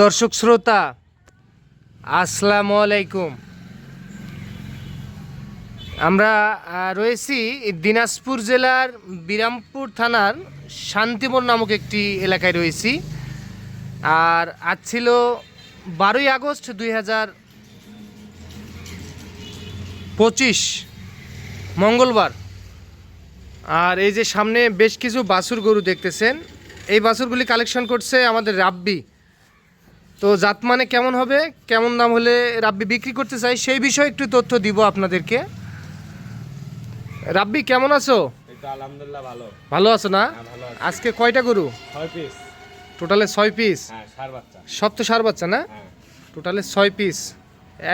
দর্শক শ্রোতা, আসসালামু আলাইকুম। আমরা রয়েছি দিনাজপুর জেলার বিরামপুর থানার শান্তিপুর নামক একটি এলাকায় রয়েছি। আর আজ ছিল বারোই আগস্ট দুই হাজার পঁচিশ, মঙ্গলবার। আর এই যে সামনে বেশ কিছু বাছুর গরু দেখতেছেন। এই বাছুরগুলি কালেকশন করছে আমাদের রাব্বি। তো জাত মানে কেমন হবে? কেমন দাম হলে রাব্বি বিক্রি করতে চাই? সেই বিষয়ে একটু তথ্য দিব আপনাদেরকে। রাব্বি কেমন আছো? আলহামদুলিল্লাহ ভালো। ভালো আছো না? হ্যাঁ আজকে কয়টা গরু? ছয় পিস টোটালে ছয় পিস হ্যাঁ সব তো সার বাচ্চা না? হ্যাঁ। টোটালে ছয় পিস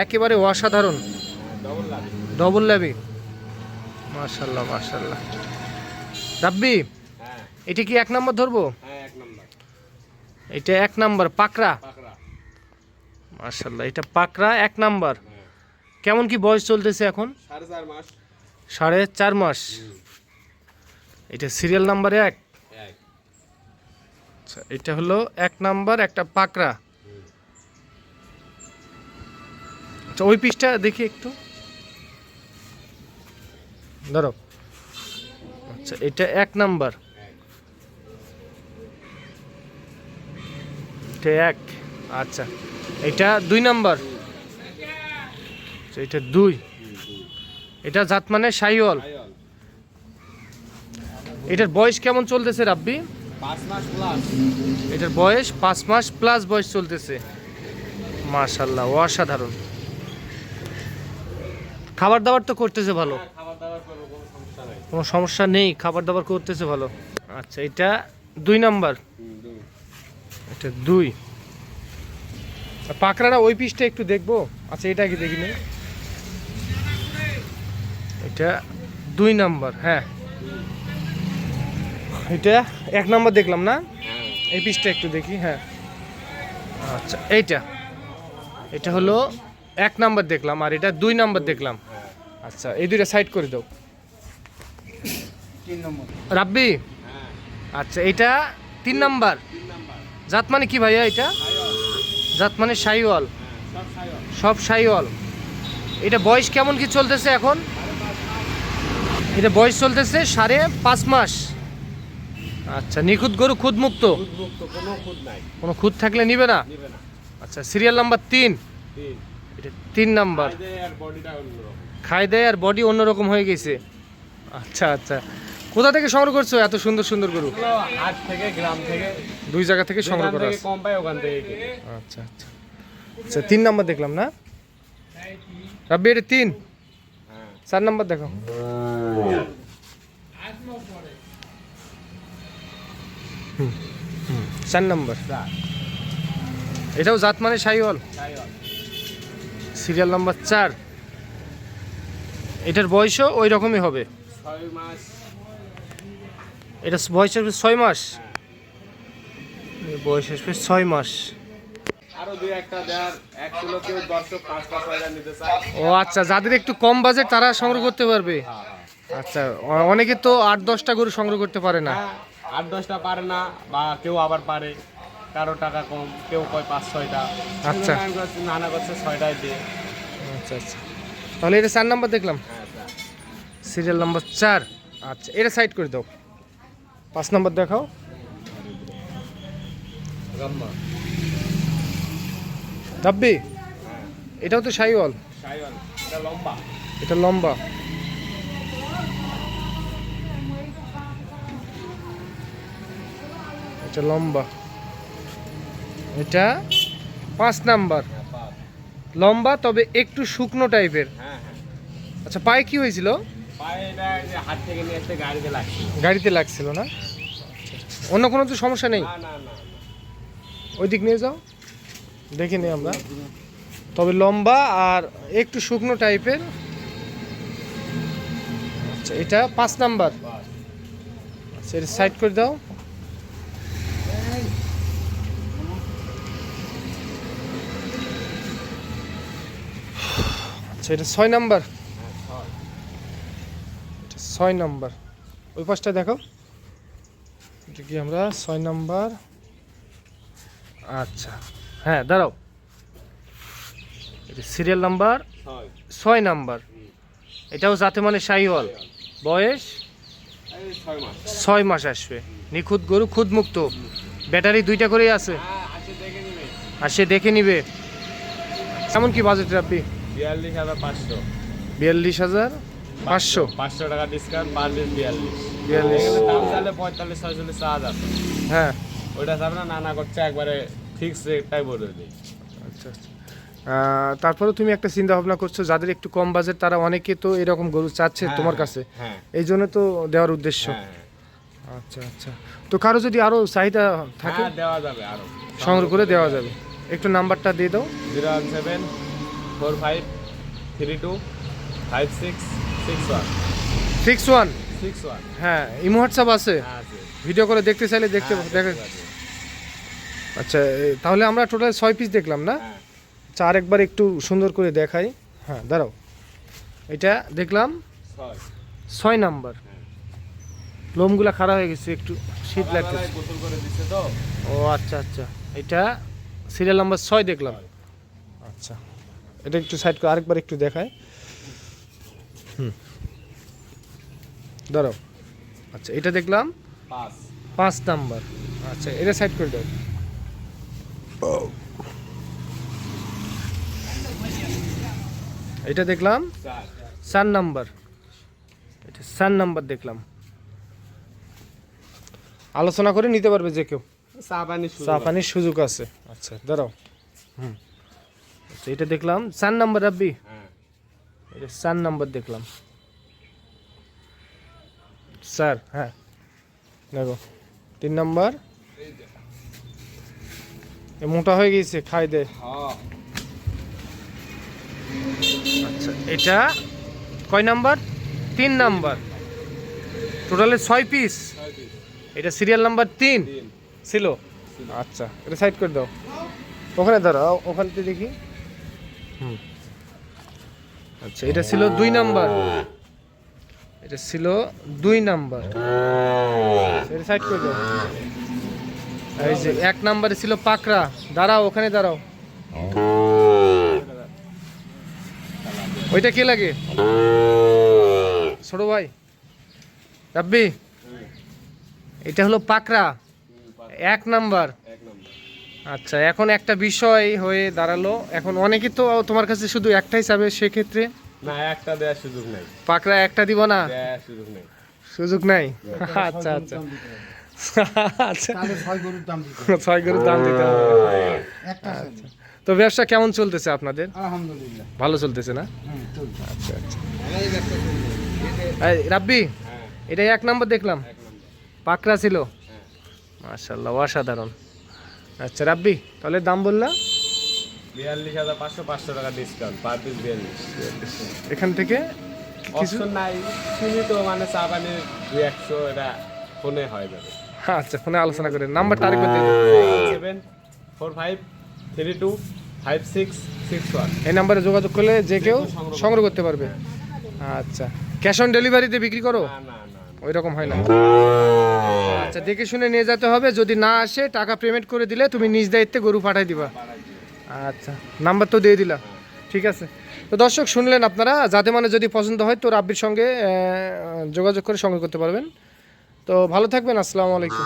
একেবারে অসাধারণ। ডবল ল্যাবি মার্শাল্লাহ মার্শাল্লাহ রাব্বি হ্যাঁ। এটা কি এক নম্বর ধরবো? হ্যাঁ এটা এক নাম্বার পাকড়া। মার্শাল্লাহ এটা পাকড়া এক নাম্বার। কেমন কি বয়স চলতেছে এখন? সাড়ে চার মাস। এটা সিরিয়াল নাম্বার এক। এক। আচ্ছা এটা হলো এক নাম্বার একটা পাকড়া। আচ্ছা ওই পিসটা দেখি একটু। ধরো। আচ্ছা এটা এক নাম্বার। এটা এক। আচ্ছা। এটা দুই নাম্বার। আচ্ছা, এটা দুই। এটা জাত মানে আয়ল এটার বয়স কেমন চলতেছে রাব্বি? এটার বয়স পাঁচ মাস প্লাস বয়স চলতেছে। মাশাল্লাহ অসাধারণ। খাবার দাবার তো করতেছে ভালো। হ্যাঁ, কোনো সমস্যা নাই। খাবার দাবার করতেছে ভালো। আচ্ছা এটা দুই নাম্বার। এটা দুই। পাকড়াটা ওই পিসটা একটু দেখব? আচ্ছা এটা কি দেখি নেই এটা দুই নাম্বার হ্যাঁ। এটা এক নাম্বার দেখলাম না? হ্যাঁ। এই পিসটা একটু দেখি হ্যাঁ। আচ্ছা এইটা। এটা হলো এক নাম্বার দেখলাম আর এটা দুই নাম্বার দেখলাম। হ্যাঁ। আচ্ছা এই দুইটা সাইড করে দাও। তিন নম্বর। রাব্বি? হ্যাঁ। আচ্ছা এটা তিন নাম্বার। জাত মানে কি ভাইয়া এটা? জাত মানে সাইওয়াল সব সাইওয়াল এটা বয়স কেমন কি চলতেছে এখন? এটা বয়স চলতেছে সাড়ে পাঁচ মাস। আচ্ছা নিখুঁত গরু খুদ মুক্ত কোনো খুদ থাকলে নিবে না? আচ্ছা সিরিয়াল নাম্বার তিন। এটা তিন নাম্বার। খাই দেয় আর বডি অন্যরকম হয়ে গেছে। আচ্ছা আচ্ছা। কোথা থেকে সংগ্রহ করছ এত সুন্দর সুন্দর গরু? হাট থেকে গ্রাম থেকে। দুই জায়গা থেকে সংগ্রহ করা আছে। কম পাই ওখান থেকে আচ্ছা আচ্ছা। আচ্ছা তিন নাম্বার দেখলাম না? রাব্বি এটা তিন? চার নাম্বার দেখো। হুম, হুম, চার নাম্বার। এটাও জাত মানে সাইওয়াল? সিরিয়াল নাম্বার চার। এটার বয়সও ওই রকমই হবে। ছয় মাস এটা বয়স আসবে ছয় মাস। বয়স আসবে ছয় মাস। ও আচ্ছা যাদের একটু কম বাজেট তারা সংগ্রহ করতে পারবে। হ্যাঁ হ্যাঁ। আচ্ছা অনেকে তো আট দশটা গরু সংগ্রহ করতে পারে না। হ্যাঁ, আট দশটা পারে না বা কেউ আবার পারে। কারও টাকা কম কেউ কয় পাঁচ ছয়টা। আচ্ছা। নানা করছে ছয়টায় দিয়ে। আচ্ছা আচ্ছা। তাহলে এটা চার নাম্বার দেখলাম। হ্যাঁ সিরিয়াল নাম্বার চার। আচ্ছা এটা সাইড করে দাও। পাঁচ নাম্বার দেখাও। হ্যাঁ এটাও তো সাইওয়াল। সায়ল এটা লম্বা। এটা লম্বা। এটা লম্বা। এটা পাঁচ নাম্বার। হ্যাঁ লম্বা তবে একটু শুকনো টাইপের হ্যাঁ হ্যাঁ। আচ্ছা পায়ে কি হয়েছিল? গাড়িতে লাগছে লাগছিল না? অন্য কোনো তো সমস্যা নেই? ওই দিক নিয়ে যাও। দেখে নিই আমরা। তবে লম্বা আর একটু শুকনো টাইপের। আচ্ছা এটা পাঁচ নাম্বার। আচ্ছা এটা সাইড করে দাও। আচ্ছা এটা ছয় নাম্বার। ছয় নাম্বার। ওই পাশটা দেখো এটা কি আমরা? ছয় নাম্বার। আচ্ছা। হ্যাঁ দাঁড়াও। এটা সিরিয়াল নাম্বার ছয়। নাম্বার। এটাও যাতে মানে শাহিওয়াল। বয়স? ছয় মাস আসবে। নিখুঁত গরু খুদ মুক্ত। ব্যাটারি দুইটা করেই আছে। আসে আর সে দেখে নিবে। কেমন কি বাজেট রাখবি বিয়াল্লিশ হাজার পাঁচশো। বিয়াল্লিশ হাজার? পাঁচশো? পাঁচশো টাকা ডিসকাউন্ট পার পিস বিয়াল্লিশ। বিয়াল্লিশ। দাম চাইলে পঁয়তাল্লিশ ছয়চল্লিশ হাজার। হ্যাঁ। ওইটা চাবে না নানা করছে একবারে ফিক্স রেটটাই বলে দিই। আচ্ছা আচ্ছা। আহ, তারপরেও তুমি একটা চিন্তা ভাবনা করছ যাদের একটু কম বাজেট তারা অনেকে তো এরকম গরু চাচ্ছে তোমার কাছে। হ্যাঁ। এই জন্য তো দেওয়ার উদ্দেশ্য। হ্যাঁ আচ্ছা আচ্ছা। তো কারও যদি আরও চাহিদা থাকে হ্যাঁ দেওয়া যাবে আরও। সংগ্রহ করে দেওয়া যাবে। একটু নাম্বারটা দিয়ে দাও। Zero one seven four five three two five six six one six one six one হ্যাঁ ইমো হোয়াটসঅ্যাপ আছে। হ্যাঁ ভিডিও করে দেখতে চাইলে দেখতে হ্যাঁ, দেখা আচ্ছা তাহলে আমরা টোটাল ছয় পিস দেখলাম না? হ্যাঁ। আচ্ছা আরেকবার একটু সুন্দর করে দেখাই। হ্যাঁ দাঁড়াও। এটা দেখলাম ছয়। নাম্বার। লোমগুলা খারাপ হয়ে গেছে একটু শীত লাগতেছে। তো। ও আচ্ছা আচ্ছা। এটা সিরিয়াল নাম্বার ছয় দেখলাম। আচ্ছা। এটা একটু সাইড করে আরেকবার একটু দেখায় দাঁড়াও। আচ্ছা এটা দেখলাম। পাঁচ। নাম্বার। আচ্ছা এটা সাইড করে দাও। এটা দেখলাম? চার। নাম্বার। এটা চার নাম্বার দেখলাম। আলোচনা করে নিতে পারবে যে কেউ। চা পানির সুযোগ আছে। আচ্ছা দাঁড়াও। হুম। আচ্ছা এটা দেখলাম। চার নাম্বার রাব্বি হ্যাঁ। এটা চার নাম্বার দেখলাম। স্যার হ্যাঁ। দেখো, তিন নম্বর। মোটা হয়ে গেছে খাই দে। আচ্ছা এটা কয় নাম্বার? তিন নাম্বার। টোটালে ছয় পিস এটা সিরিয়াল নাম্বার তিন। ছিল? আচ্ছা এটা সাইড করে দাও। ওখানে দাঁড়াও, ওখানে তো দেখি। হুম। আচ্ছা এটা ছিল দুই নাম্বার। এটা ছিল দুই নাম্বার। এই যে এক নাম্বারে ছিল পাকড়া। দাঁড়াও, ওখানে দাঁড়াও। ওইটা কে লাগে? ছোট ভাই। রাব্বি, এটা হলো পাকড়া। এক নাম্বার। আচ্ছা এখন একটা বিষয় হয়ে দাঁড়াল। এখন অনেকে তো তোমার কাছে শুধু একটাই চাবে সেক্ষেত্রে। না একটা দেওয়ার সুযোগ নেই। পাকড়া একটা দিব না? সুযোগ নেই। সুযোগ নাই? আচ্ছা আচ্ছা। আচ্ছা। ছয় গরুর দাম দিতে ছয় গরুর দাম দিতে হবে। একটা তো ব্যবসা কেমন চলতেছে আপনাদের? আলহামদুলিল্লাহ। ভালো চলতেছে না? হুম আচ্ছা আচ্ছা। রাব্বি হ্যাঁ এটা এক নম্বর দেখলাম। পাকড়া ছিল? হ্যাঁ মাশাল্লাহ অসাধারণ। আচ্ছা রাব্বি তাহলে দাম বললাম বিয়াল্লিশ হাজার পাঁচশো পাঁচশো টাকা ডিসকাউন্ট পার পিস বিয়াল্লিশ। এখান থেকে অপশন নাই সীমিত মানে চা পানির দুই একশো এটা ফোনে হয়ে যাবে। আচ্ছা ফোনে আলোচনা করে দিয়ে দাও। Seven four five three two five six six one এই নাম্বারে যোগাযোগ করলে যে কেউ সংগ্রহ করতে পারবে। আচ্ছা ক্যাশ অন ডেলিভারিতে বিক্রি করো? না না না ওই রকম হয় না। আচ্ছা দেখে শুনে নিয়ে যেতে হবে। যদি না আসে টাকা পেমেন্ট করে দিলে তুমি নিজ দায়িত্বে গরু পাঠাই দিবা। আচ্ছা নাম্বার তো দিয়ে দিলাম। ঠিক আছে। তো দর্শক, শুনলেন আপনারা যাতে মানে যদি পছন্দ হয় তো রাব্বির সঙ্গে যোগাযোগ করে সঙ্গে করতে পারবেন। তো ভালো থাকবেন, আসসালামু আলাইকুম।